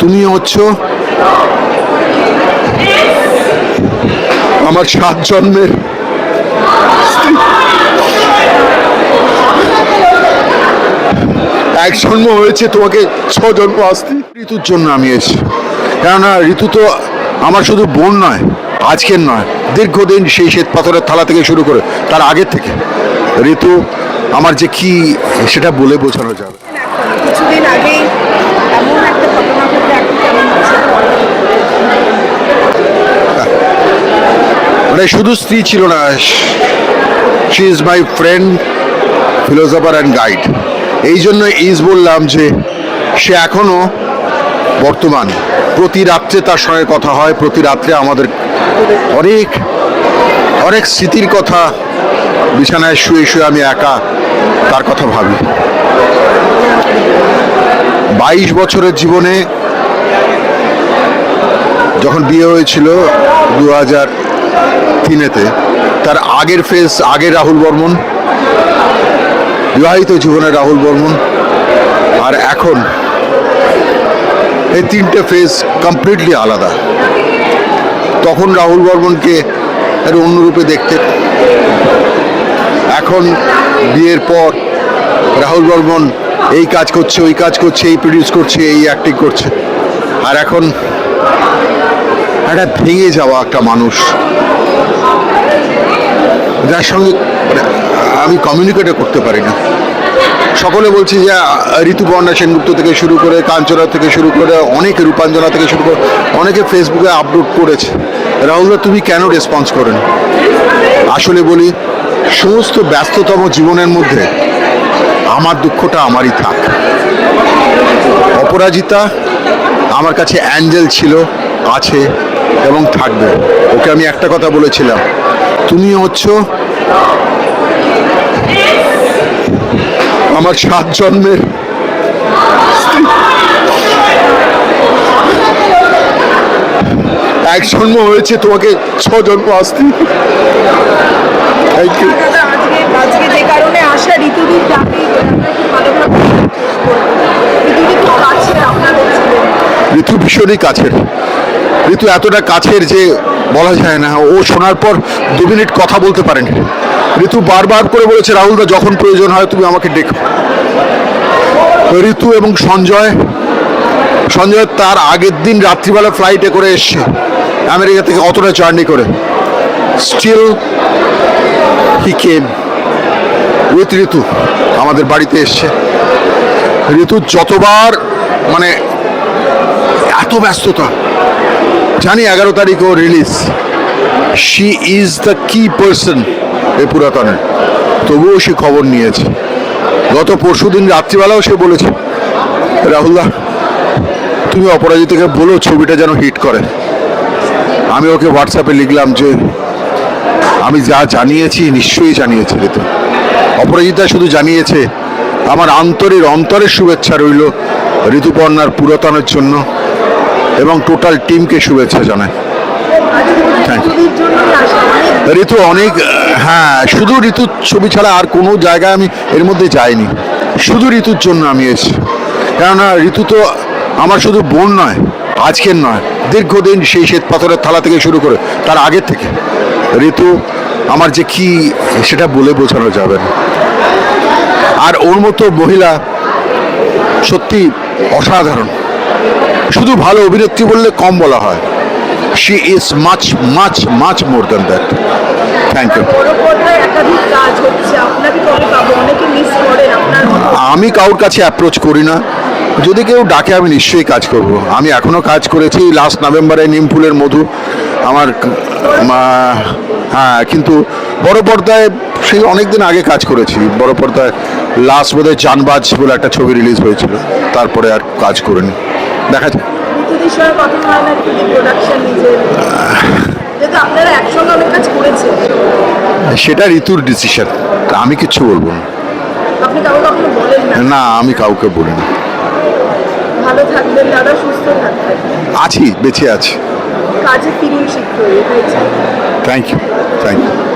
তুমি হচ্ছ? আমার সাত জন্মের এক জন্ম হয়েছে, তোমাকে ছ জন্ম আসতে। ঋতুর জন্য আমি এসেছি। কেননা ঋতু তো আমার শুধু বোন নয়, আজকের নয়, দীর্ঘদিন সেই শ্বেত পাথরের থালা থেকে শুরু করে তার আগের থেকে। ঋতু, আমার যে কি, সেটা বলে বোঝানো যাবে। কিছুদিন আগেই মানে শুধু স্ত্রী ছিল না she is my friend philosopher and guide এই জন্য ইজ বললাম যে, সে এখনও বর্তমান। প্রতি রাত্রে তার সঙ্গে কথা হয়, প্রতি রাত্রে আমাদের অনেক অনেক স্মৃতির কথা বিছানায় শুয়ে শুয়ে আমি একা তার কথা ভাবি। বাইশ বছরের জীবনে যখন বিয়ে হয়েছিল দু হাজার তিনেতে, তার আগের ফেস আগের রাহুল বর্মন, বিবাহিত জীবনের রাহুল বর্মন, আর এখন এই তিনটে ফেস কমপ্লিটলি আলাদা। তখন রাহুল বর্মনকে একটু অন্যরূপে দেখতে। এখন বিয়ের পর রাহুল বর্মন এই কাজ করছে, ওই কাজ করছে, এই প্রডিউস করছে, এই অ্যাক্টিং করছে। আর এখন একটা ভেঙে যাওয়া একটা মানুষ। যার সঙ্গে মানে আমি কমিউনিকেটও করতে পারি না। সকলে বলছি যে ঋতুপর্ণা সেনগুপ্ত থেকে শুরু করে, কাঞ্চনা থেকে শুরু করে, অনেকে রূপাঞ্জনা থেকে শুরু করে, অনেকে ফেসবুকে আপলোড করেছে। রাহুলদা তুমি কেন রেসপন্স করেন? আসলে বলি, সমস্ত ব্যস্ততম জীবনের মধ্যে আমার দুঃখটা আমারই থাক। অপরাজিতা আমার কাছে অ্যাঞ্জেল ছিল, আছে এবং থাকবে। ওকে আমি একটা কথা বলেছিলাম। তুমি হচ্ছ আমার সাত জন্মের এক জন্ম হয়েছে, তোমাকে ছ জন্ম আসতে। থ্যাংক ইউ দাদা আজকে আজকে যে কারণে আসা ঋতুদির ডাকে ঋতু ভীষণই কাছের। ঋতু এতটা কাছের যে বলা যায় না। ও শোনার পর দু মিনিট কথা বলতে পারেনি। ঋতু বারবার করে বলেছে, রাহুলদা, যখন প্রয়োজন হয় তুমি আমাকে ডেকো ঋতু এবং সঞ্জয় সঞ্জয় তার আগের দিন রাত্রিবেলা ফ্লাইটে করে এসছে। আমেরিকা থেকে অতটা জার্নি করে। স্টিল হি কেম উইথ ঋতু আমাদের বাড়িতে এসছে। ঋতু যতবার মানে এত ব্যস্ততা। জানি এগারো তারিখ ও release she is the key person এ পুরাতনে। তবুও সে খবর নিয়েছে। গত পরশু দিন রাত্রিবেলাও সে বলেছে, রাহুলদা, তুমি অপরাজিতাকে বলো ছবিটা যেন হিট করে। আমি ওকে হোয়াটসঅ্যাপে লিখলাম যে, আমি যা জানিয়েছি নিশ্চয়ই জানিয়েছি ঋতু। অপরাজিতা শুধু জানিয়েছে, আমার আন্তরের অন্তরের শুভেচ্ছা রইল ঋতুপর্ণার পুরাতনের জন্য এবং টোটাল টিমকে শুভেচ্ছা জানায় ঋতু অনেক হ্যাঁ শুধু ঋতুর ছবি ছাড়া আর কোনো জায়গায় আমি এর মধ্যে যাইনি। শুধু ঋতুর জন্য আমি এসেছি। কেননা ঋতু তো আমার শুধু বোন নয়, আজকের নয়, দীর্ঘদিন সেই শ্বেত পাথরের থালা থেকে শুরু করে তার আগের থেকে। ঋতু আমার যে কি সেটা বলে বোঝানো যাবে আর ওর মতো মহিলা সত্যি অসাধারণ। শুধু ভালো অভিনেত্রী বললে কম বলা হয়। She is much much much more than that thank you আমি কারোর কাছে অ্যাপ্রোচ করি না। যদি কেউ ডাকে আমি নিশ্চয়ই কাজ করব। আমি এখনও কাজ করেছি। লাস্ট নভেম্বরে নিমফুলের মধু। আমার হ্যাঁ কিন্তু বড় পর্দায় সেই অনেক দিন আগে কাজ করেছি। বড় পর্দায় লাস্ট বোধহয় জানবাজ বলে একটা ছবি রিলিজ হয়েছিল। তারপরে আর কাজ করিনি। দেখা যাক। হয় সেটা ঋতুর ডিসিশন আমি কিচ্ছু বলব না। না? না আমি কাউকে বলি না ভালো থাকবেন দাদা সুস্থ থাকবেন। আছি বেঁচে আছি। কাজে ফিরুন শীঘ্রই থ্যাংক ইউ থ্যাংক ইউ